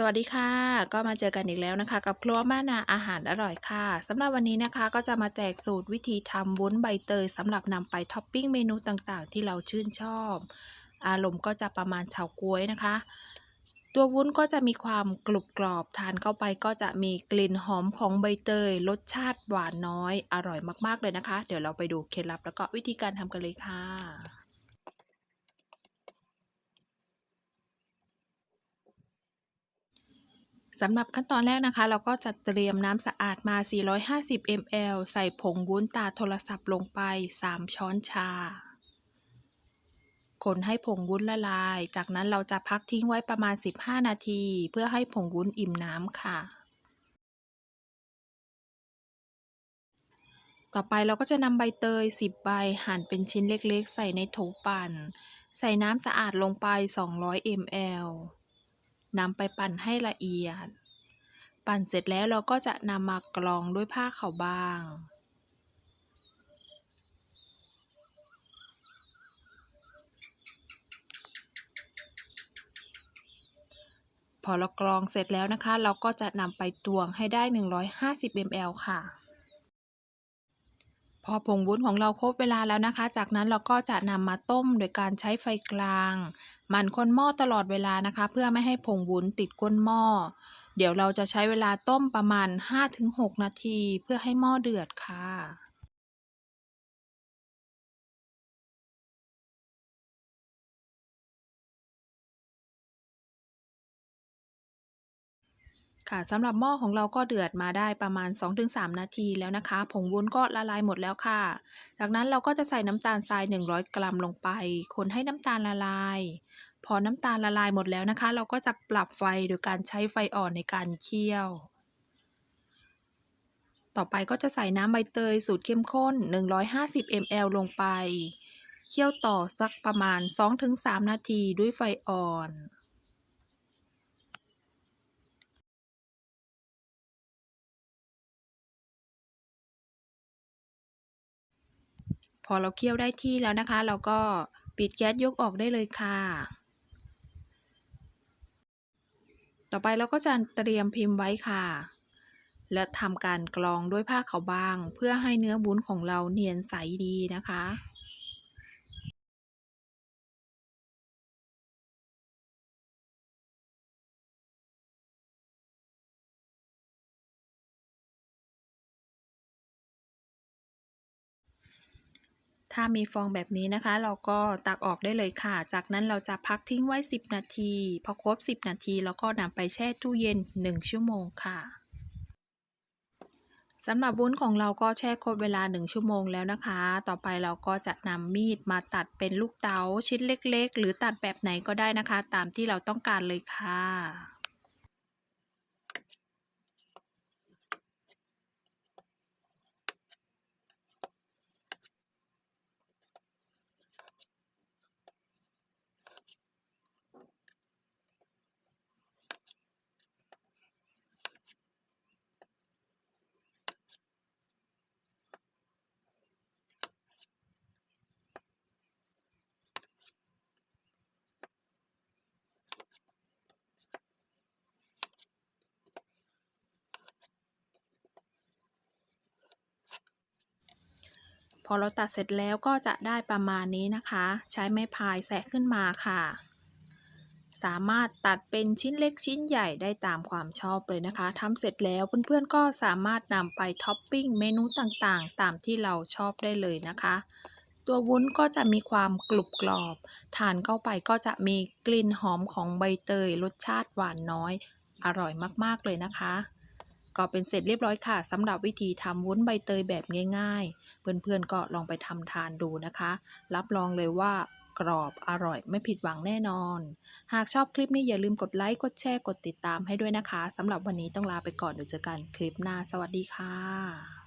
สวัสดีค่ะ ก็มาเจอกันอีกแล้วนะคะ กับครัวแม่นาอาหารอร่อยค่ะสำหรับวันนี้นะคะก็จะมาแจกสูตรวิธีทำวุ้นใบเตยสำหรับนำไปท็อปปิ้งเมนูต่างๆ ที่เราชื่นชอบ อารมณ์ก็จะประมาณเฉาก๊วยนะคะ ตัววุ้นก็จะมีความกรุบกรอบทานเข้าไปก็จะมีกลิ่นหอมของใบเตย รสชาติหวานน้อย อร่อยมากๆเลยนะคะ เดี๋ยวเราไปดูเคล็ดลับแล้วก็วิธีการทำกันเลยค่ะ สำหรับขั้นตอนแรกนะคะ เราก็จะเตรียมน้ำสะอาดมา 450 ml ใส่ผงวุ้นตาโทรศัพท์ลงไป 3 ช้อนชา คนให้ผงวุ้นละลาย จากนั้นเราจะพักทิ้งไว้ประมาณ 15 นาที เพื่อให้ผงวุ้นอิ่มน้ำค่ะ ต่อไปเราก็จะนำใบเตย 10 ใบหั่นเป็นชิ้นเล็กๆ ใส่ในโถปั่น ใส่น้ำสะอาดลงไป 200 ml นำไปปั่นให้ละเอียด ปั่นเสร็จแล้วเราก็จะนำมากรองด้วยผ้าขาวบางพอเรากรองเสร็จแล้วนะคะ เราก็จะนำไปตวงให้ได้ 150 ml ค่ะ พอผงวุ้นของเราครบเวลาแล้วนะคะ จากนั้นเราก็จะนำมาต้มโดยการใช้ไฟกลางหมั่นคนหม้อตลอดเวลานะคะ เพื่อไม่ให้ผงวุ้นติดก้นหม้อ เดี๋ยวเราจะใช้เวลาต้มประมาณ 5-6 นาที เพื่อให้หม้อเดือดค่ะ ค่ะสำหรับหม้อของเราก็เดือดมาได้ประมาณ 2-3 นาทีแล้วนะคะ ผงวุ้นก็ละลายหมดแล้วค่ะ จากนั้นเราก็จะใส่น้ำตาลทราย 100 กรัมลงไป คนให้น้ำตาลละลาย พอน้ำตาลละลายหมดแล้วนะคะ เราก็จะปรับไฟโดยการใช้ไฟอ่อนในการเคี่ยว ต่อไปก็จะใส่น้ำใบเตยสูตรเข้มข้น 150 ml ลงไป เคี่ยวต่อสักประมาณ 2-3 นาทีด้วยไฟอ่อน พอเราเคี่ยวได้ที่แล้วนะคะ เราก็ปิดแก๊สยกออกได้เลยค่ะ ต่อไปเราก็จะเตรียมพิมพ์ไว้ค่ะ และทำการกรองด้วยผ้าขาวบาง เพื่อให้เนื้อบุ้นของเราเนียนใสดีนะคะ ถ้ามีฟองแบบนี้นะคะ เราก็ตักออกได้เลยค่ะ จากนั้นเราจะพักทิ้งไว้ 10 นาที พอครบ 10 นาทีเราก็นำไปแช่ตู้เย็น 1 ชั่วโมงค่ะสำหรับวุ้นของเราก็แช่ครบเวลา 1 ชั่วโมงแล้วนะคะ ต่อไปเราก็จะนำมีดมาตัดเป็นลูกเต๋าชิ้นเล็ก ๆ หรือตัดแบบไหนก็ได้นะคะ ตามที่เราต้องการเลยค่ะ พอเราตัดเสร็จแล้วก็จะได้ประมาณนี้นะคะ ใช้ไม้พายแสะขึ้นมาค่ะ สามารถตัดเป็นชิ้นเล็กชิ้นใหญ่ได้ตามความชอบเลยนะคะทำเสร็จแล้วเพื่อนๆก็สามารถนำไปท็อปปิ้งเมนูต่างๆ ตามที่เราชอบได้เลยนะคะ ตัววุ้นก็จะมีความกรุบกรอบ ทานเข้าไปก็จะมีกลิ่นหอมของใบเตยรสชาติหวานน้อย อร่อยมากๆเลยนะคะ ก็เป็นเสร็จเรียบร้อยค่ะสำหรับวิธีทำวุ้นใบเตยแบบง่ายๆ เพื่อนๆก็ลองไปทำทานดูนะคะ รับรองเลยว่ากรอบอร่อยไม่ผิดหวังแน่นอน หากชอบคลิปนี้อย่าลืมกดไลค์กดแชร์กดติดตามให้ด้วยนะคะสำหรับวันนี้ต้องลาไปก่อนเดี๋ยวเจอกันคลิปหน้า สวัสดีค่ะ